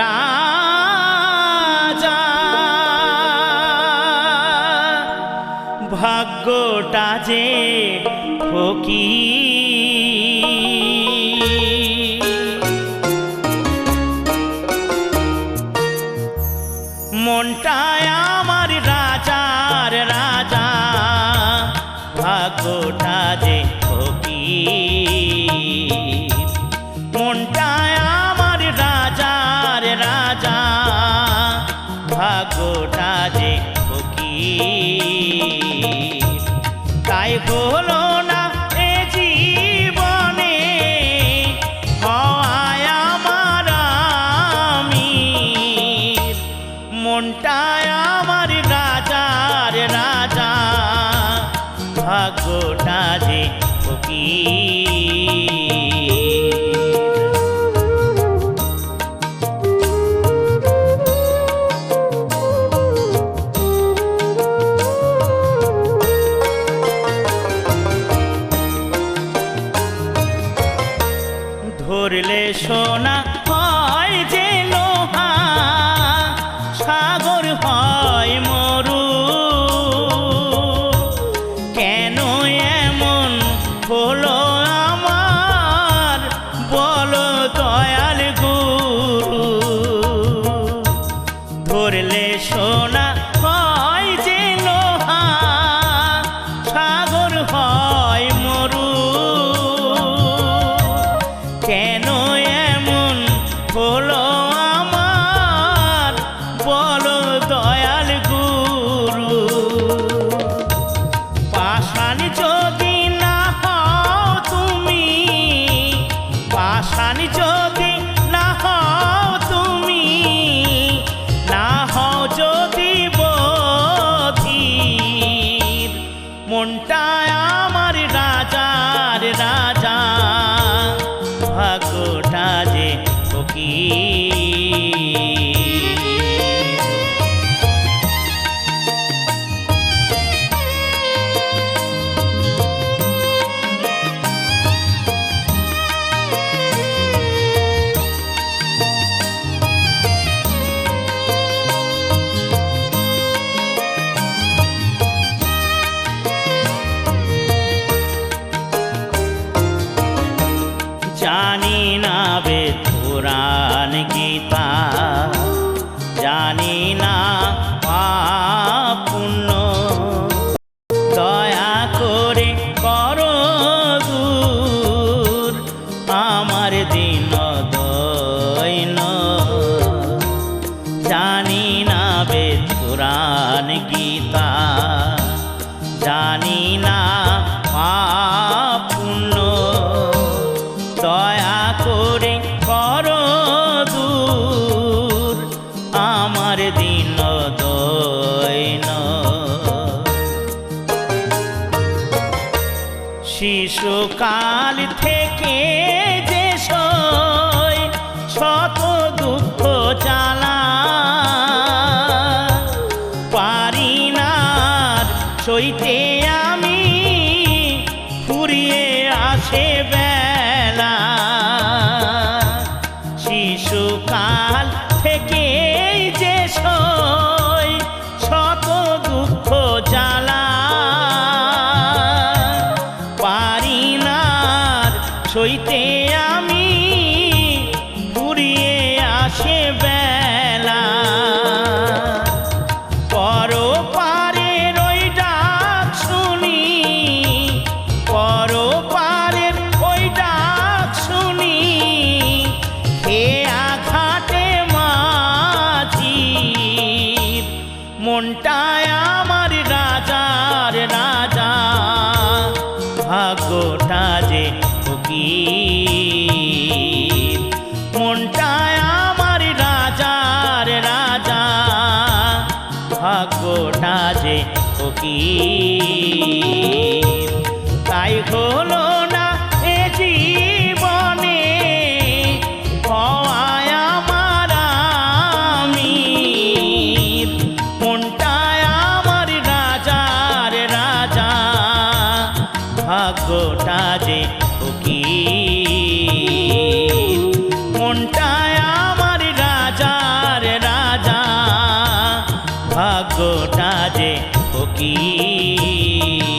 রাজা। ভাগ্যটা যে ফকি মনটায় আমার রাজার রাজা। ভাগ্যটা ভাগ্যটা যে ফকি তাই হলো না এ জীবনে, হওয়ায় আমার আমির। মনটায় আমার রাজার রাজা, ভাগ্যটা যে ফকির পাষাণ যদি জানি না বে পুরাণ গীতা। জানি না পুণ্য। দয়া করে করো আমার দিন দৈন জানি না বে পুরাণ গীতা। জানি না পাপ শিশুকাল থেকে যে সই শত দুঃখ জ্বালা। পারি না সইতে আমি, ফুরিয়ে আসে বেলা। শিশুকাল থেকে সইতে আমি ফুরিয়ে আসে বেলা। পর পারের ওই ডাক শুনি পর পারের ওই ডাক শুনি, হে আঘাটে মাঝি মনটায় যে ফকির। তাই হলো की